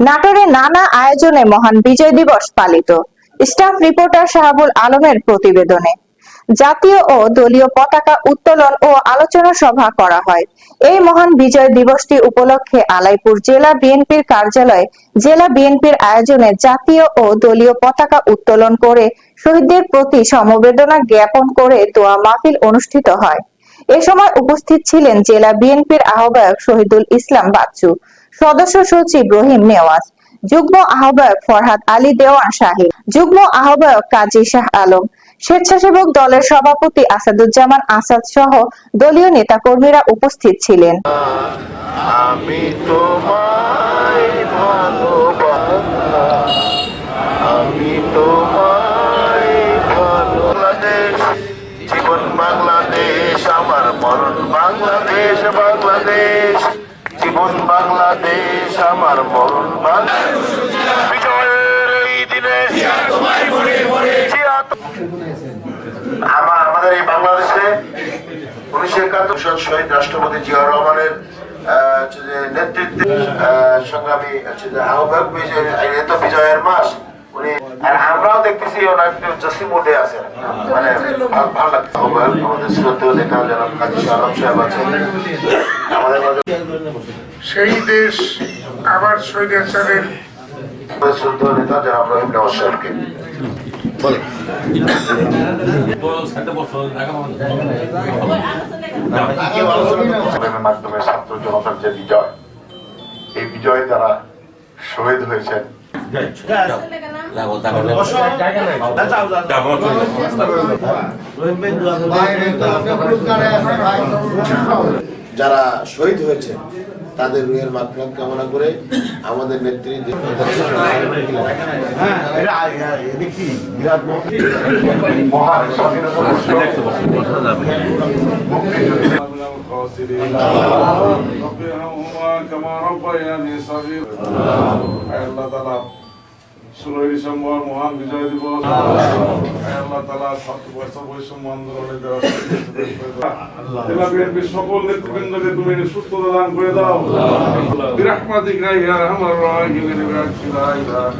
নাটোরে নানা আয়োজনে মহান বিজয় দিবস পালিত। স্টাফ রিপোর্টার শাহাবুল আলমের প্রতিবেদনে। জাতীয় ও দলীয় পতাকা উত্তোলন ও আলোচনা সভা করা হয়। এই মহান বিজয় দিবসটি উপলক্ষে আলাইপুর জেলা বিএনপির কার্যালয়ে জেলা বিএনপির আয়োজনে জাতীয় ও দলীয় পতাকা উত্তোলন করে শহীদদের প্রতি সমবেদনা জ্ঞাপন করে দোয়া মাহফিল অনুষ্ঠিত হয়। এ সময় উপস্থিত ছিলেন জেলা বিএনপির আহ্বায়ক শহীদুল ইসলাম বাচ্চু। সদস্য সচিব রহিম নেওয়াজ, যুগ্ম আহ্বায়ক ফরহাদ আলী দেওয়ান শাহী, যুগ্ম আহ্বায়ক কাজী শাহ আলম, স্বেচ্ছাসেবক দলের সভাপতি আসাদুজ্জামান আসাদ সহ দলীয় নেতাকর্মীরা উপস্থিত ছিলেন। বাংলাদেশ, আমার মরণ বাংলাদেশ বাংলাদেশ। জীবন বাংলাদেশ আমার মন। বিজয়ের এই দিনে আমার আমাদের এই বাংলাদেশে উনিশশো একাত্তর শহীদ রাষ্ট্রপতি জিয়াউর রহমানের নেতৃত্বে সংগ্রামী আহ্বায়ক বিজয় বিজয়ের মাস। আর আমরাও দেখতেছি ওনার একটু জসি মোডে আছে। মানে ভালো ভালো লাগছে আমাদের শ্রদ্ধেয় নেতা জনাব কাজী সাহেব আছেন। আমাদের সেই দেশ আবার স্বৈরাচারের আমাদের শ্রদ্ধেয় নেতা জনাব রহিম নওয়াজ সাহেবকে। মাধ্যমে ছাত্র জনতার যে বিজয় এই বিজয়ে যারা শহীদ হয়েছেন। যারা শহীদ হয়েছে তাদের রুয়ের মাকফরাত কামনা করে আমাদের নেত্রী ষোলোই ডিসেম্বর মহান বিজয় দিবস। আল্লাহ বৈশ্য বৈষম্য আন্দোলনে দেওয়া জেলা বিএনপির সকল নেতৃবৃন্দকে তুমি সুস্থতা দান করে দাও। বিরাহমাতিকা বিরাহমাতিকা ইয়া ইলাহা